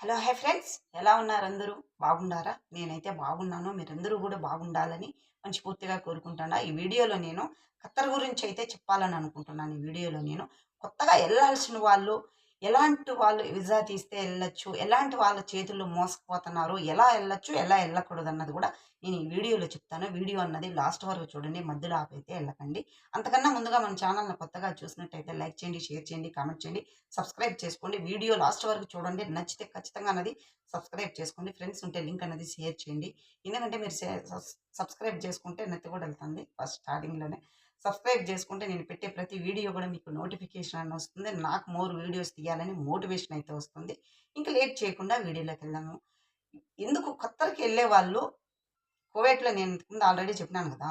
Hello hi friends. ఎలా ఉన్నారు అందరూ? బాగున్నారా నేనైతే బాగున్నాను. మీరందరూ కూడా బాగుండాలని మంచి పూర్తిగా కోరుకుంటున్నా. ఈ వీడియోలో నేను ఖత్తర్ గురించి అయితే చెప్పాలని అనుకుంటున్నాను. ఈ వీడియోలో నేను కొత్తగా వెళ్ళాల్సిన వాళ్ళు ఎలాంటి వాళ్ళు వీసా తీస్తే వెళ్ళొచ్చు? ఎలాంటి వాళ్ళ చేతుల్లో మోసపోతున్నారు? ఎలా వెళ్ళొచ్చు? ఎలా వెళ్ళకూడదు అన్నది కూడా నేను ఈ వీడియోలో చెప్తాను. వీడియో అన్నది లాస్ట్ వరకు చూడండి మధ్యలో ఆపైతే వెళ్ళకండి. అంతకన్నా ముందుగా మన ఛానల్ని కొత్తగా చూసినట్టయితే లైక్ చేయండి షేర్ చేయండి కామెంట్ చేయండి సబ్స్క్రైబ్ చేసుకోండి. వీడియో లాస్ట్ వరకు చూడండి. నచ్చితే ఖచ్చితంగా అన్నది సబ్స్క్రైబ్ చేసుకోండి. ఫ్రెండ్స్ ఉంటే లింక్ అనేది షేర్ చేయండి. ఎందుకంటే మీరు సబ్స్క్రైబ్ చేసుకుంటే నెత్తి కూడా వెళ్తుంది. ఫస్ట్ స్టార్టింగ్లోనే. సబ్స్క్రైబ్ చేసుకుంటే నేను పెట్టే ప్రతి వీడియో కూడా మీకు నోటిఫికేషన్ అని వస్తుంది. నాకు మోర్ వీడియోస్ తీయాలని మోటివేషన్ అయితే వస్తుంది. ఇంకా లేట్ చేయకుండా వీడియోలోకి వెళ్దాము. ఎందుకు ఖత్తర్కి వెళ్ళే వాళ్ళు కువైట్లో నేను ముందు ఆల్రెడీ చెప్పినాను కదా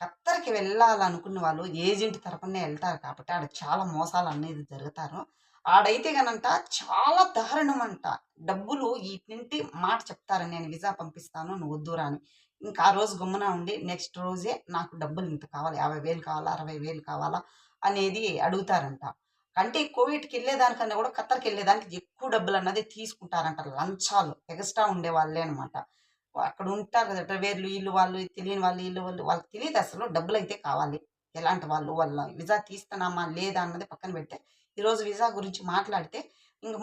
ఖత్తర్కి వెళ్ళాలనుకున్న వాళ్ళు ఏజెంట్ తరపునే వెళ్తారు కాబట్టి ఆడ చాలా మోసాలు అనేది జరుగుతారు. ఆడైతే గనంట చాలా దారుణం అంట డబ్బులు వీటినింటి మాట చెప్తారని నేను విజా పంపిస్తాను నువ్వు వద్దురా అని ఇంకా ఆ రోజు గుమ్మన ఉండి నెక్స్ట్ రోజే నాకు డబ్బులు ఇంత కావాలి యాభై వేలు కావాలా అరవై వేలు కావాలా అనేది అడుగుతారంట. అంటే కోవిడ్కి వెళ్ళేదానికన్నా కూడా ఖత్తర్కి వెళ్ళేదానికి ఎక్కువ డబ్బులు అన్నది తీసుకుంటారంట లంచాలు. ఎగస్ట్రా ఉండే వాళ్ళే అనమాట అక్కడ ఉంటారు కదా డ్రైవర్లు వీళ్ళు వాళ్ళు తెలియని వాళ్ళు వీళ్ళు వాళ్ళు వాళ్ళకి తెలియదు అసలు డబ్బులు అయితే కావాలి. ఎలాంటి వాళ్ళు వాళ్ళ విజా తీస్తున్నామా లేదా అన్నది పక్కన పెడితే ఈరోజు వీసా గురించి మాట్లాడితే ఇంక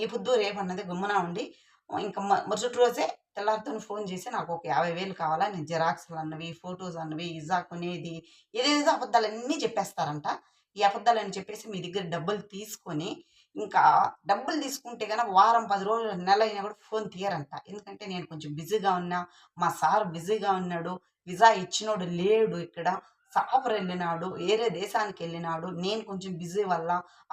ఈ పొద్దు రేపు అన్నది గుమ్మన ఉండి ఇంకా మరుసటి రోజే తెల్లారితో ఫోన్ చేసి నాకు ఒక యాభై వేలు కావాలా నేను జిరాక్స్లు అన్నవి ఫొటోస్ అన్నవి ఇజా కొనేది ఏదేదో అబద్ధాలన్నీ చెప్పేస్తారంట. ఈ అబద్ధాలని చెప్పేసి మీ దగ్గర డబ్బులు తీసుకొని ఇంకా డబ్బులు తీసుకుంటే కనుక వారం పది రోజులు నెల అయినా కూడా ఫోన్ తీయరంట. ఎందుకంటే నేను కొంచెం బిజీగా ఉన్నా మా సార్ బిజీగా ఉన్నాడు విజా ఇచ్చినోడు లేడు ఇక్కడ సాఫర్ వెళ్ళినాడు వేరే దేశానికి వెళ్ళినాడు. నేను కొంచెం బిజీ వల్ల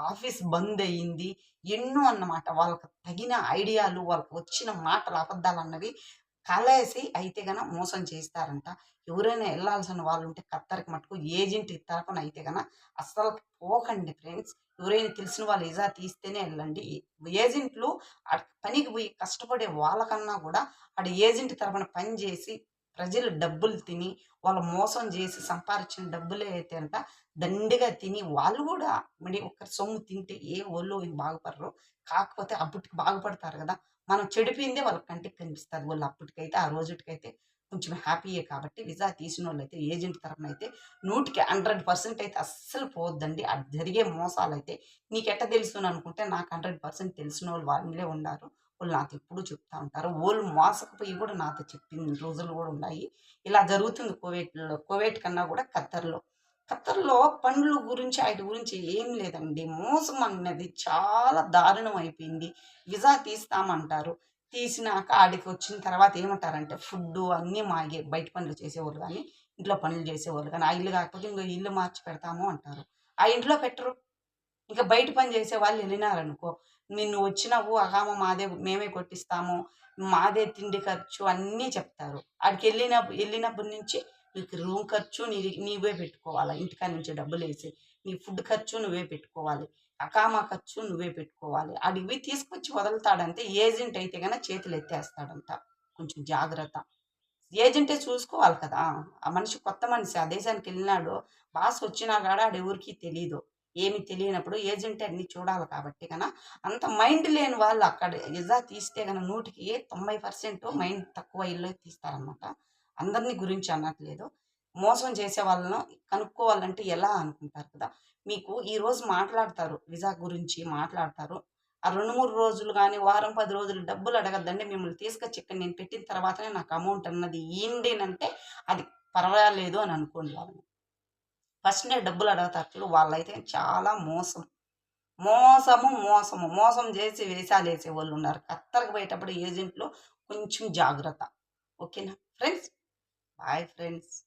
ఆఫీస్ బంద్ అయ్యింది. ఎన్నో అన్నమాట. వాళ్ళకి తగిన ఐడియాలు వాళ్ళకి వచ్చిన మాటలు అబద్ధాలు అన్నవి కలేసి అయితే గన మోసం చేస్తారంట. ఎవరైనా వెళ్ళాల్సిన వాళ్ళు ఉంటే కత్తరికి మటుకు ఏజెంట్ తరపున అయితే గన అస్సలు పోకండి ఫ్రెండ్స్. ఎవరైనా తెలిసిన వాళ్ళు ఇజా తీస్తేనే వెళ్ళండి. ఏజెంట్లు పనికి పోయి కష్టపడే వాళ్ళకన్నా కూడా ఆడ ఏజెంట్ తరపున పని చేసి ప్రజలు డబ్బులు తిని వాళ్ళు మోసం చేసి సంపాదించిన డబ్బులే అయితే అంట దండిగా తిని వాళ్ళు కూడా మరి ఒక్కరి సొమ్ము తింటే ఏ ఒళ్ళు బాగుపడరు. కాకపోతే అప్పటికి బాగుపడతారు కదా. మనం చెడిపోయిందే వాళ్ళ కంటికి కనిపిస్తుంది. వాళ్ళు అప్పటికైతే ఆ రోజుకైతే కొంచెం హ్యాపీయే కాబట్టి విజా తీసిన వాళ్ళు అయితే ఏజెంట్ తరఫున అయితే నూటికి హండ్రెడ్ పర్సెంట్ అయితే అస్సలు పోవద్దండి. అది జరిగే మోసాలు అయితే నీకెట్ట తెలుసు అనుకుంటే నాకు హండ్రెడ్ పర్సెంట్ తెలిసిన వాళ్ళు వాళ్ళే ఉన్నారు. వాళ్ళు నాతో ఎప్పుడు చెప్తా ఉంటారు. వాళ్ళు మోసకపోయి కూడా నాతో చెప్పిన రోజులు కూడా ఉన్నాయి. ఇలా జరుగుతుంది కోవేట్లో కోవేట్ కన్నా కూడా ఖత్తర్లో. ఖత్తర్లో పండ్ల గురించి వాటి గురించి ఏం లేదండి. మోసం అన్నది చాలా దారుణం అయిపోయింది. విజా తీస్తామంటారు. తీసినాక ఆడికి వచ్చిన తర్వాత ఏమంటారంటే ఫుడ్ అన్నీ మాగే బయట పనులు చేసేవాళ్ళు కానీ ఇంట్లో పనులు చేసేవాళ్ళు కానీ ఆ ఇల్లు కాకపోతే ఇంకో ఇల్లు మార్చి పెడతాము అంటారు. ఆ ఇంట్లో పెట్టరు. ఇంకా బయట పని చేసే వాళ్ళు వెళ్ళినారనుకో నిన్ను వచ్చినావు అహామ మాదే మేమే కొట్టిస్తాము మాదే తిండి ఖర్చు అన్నీ చెప్తారు. ఆడికి వెళ్ళిన వెళ్ళినప్పటి నుంచి నీకు రూమ్ ఖర్చు నీ నీవే పెట్టుకోవాలి. ఇంటికాడ నుంచి డబ్బులు వేసి నీ ఫుడ్ ఖర్చు నువ్వే పెట్టుకోవాలి. అకామా ఖర్చు నువ్వే పెట్టుకోవాలి. అడిగి తీసుకొచ్చి వదులుతాడంటే ఏజెంట్ అయితే కనుక చేతులు ఎత్తేస్తాడంట. కొంచెం జాగ్రత్త. ఏజెంటే చూసుకోవాలి కదా. ఆ మనిషి కొత్త మనిషి. ఆ దేశానికి వెళ్ళినాడు. బాస్ వచ్చినా కాడ ఆడు ఎవరికి తెలియదు ఏమి తెలియనప్పుడు ఏజెంట్ అన్ని చూడాలి కాబట్టి కన అంత మైండ్ లేని వాళ్ళు అక్కడ ఎజా తీస్తే కన నూటికి తొంభై పర్సెంట్ మైండ్ తక్కువ ఇల్లు తీస్తారనమాట అందరినీ గురించి అనట్లేదు. మోసం చేసే వాళ్ళను కనుక్కోవాలంటే ఎలా అనుకుంటారు కదా? మీకు ఈరోజు మాట్లాడతారు విజా గురించి మాట్లాడతారు. ఆ రెండు మూడు రోజులు కానీ వారం పది రోజులు డబ్బులు అడగద్దండి మిమ్మల్ని తీసుకొచ్చి ఇక్కడ నేను పెట్టిన తర్వాతనే నాకు అమౌంట్ అన్నది ఏంటేనంటే అది పర్వాలేదు అని అనుకోండి వాళ్ళని. ఫస్ట్ నేను డబ్బులు అడుగుతారు వాళ్ళైతే చాలా మోసం. మోసము మోసము. మోసం చేసి వేసాలు వేసే వాళ్ళు ఉన్నారు. కత్తరకు పోయేటప్పుడు ఏజెంట్లో కొంచెం జాగ్రత్త. ఓకేనా? Friends boy friends.